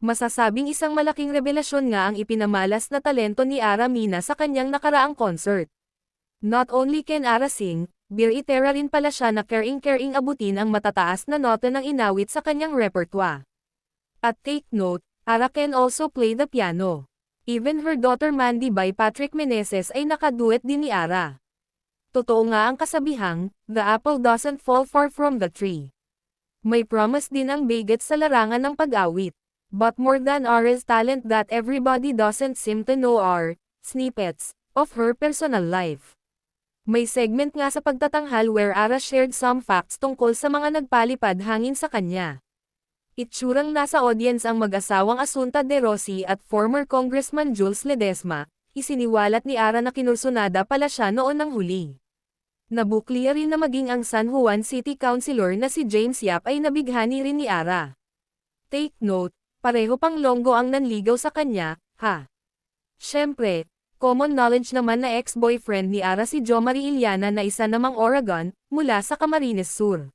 Masasabing isang malaking revelasyon nga ang ipinamalas na talento ni Ara Mina sa kanyang nakaraang concert. Not only can Ara sing, Bir Itera rin pala siya na caring-caring abutin ang matataas na nota ng inawit sa kanyang repertoire. At take note, Ara can also play the piano. Even her daughter Mandy by Patrick Meneses ay nakaduet din ni Ara. Totoo nga ang kasabihang, the apple doesn't fall far from the tree. May promise din ang bigot sa larangan ng pag-awit. But more than Ara's talent that everybody doesn't seem to know are, snippets, of her personal life. May segment nga sa pagtatanghal where Ara shared some facts tungkol sa mga nagpalipad hangin sa kanya. Itsurang nasa audience ang mag-asawang Asunta de Rossi at former Congressman Jules Ledesma, isiniwalat ni Ara na kinursunada pala siya noon ng huli. Nabukliya rin na maging ang San Juan City Councilor na si James Yap ay nabighani rin ni Ara. Take note, pareho pang longgo ang nanligaw sa kanya, ha? Siyempre, common knowledge naman na ex-boyfriend ni Ara si Jo Marie Iliana na isa namang Oregon, mula sa Camarines Sur.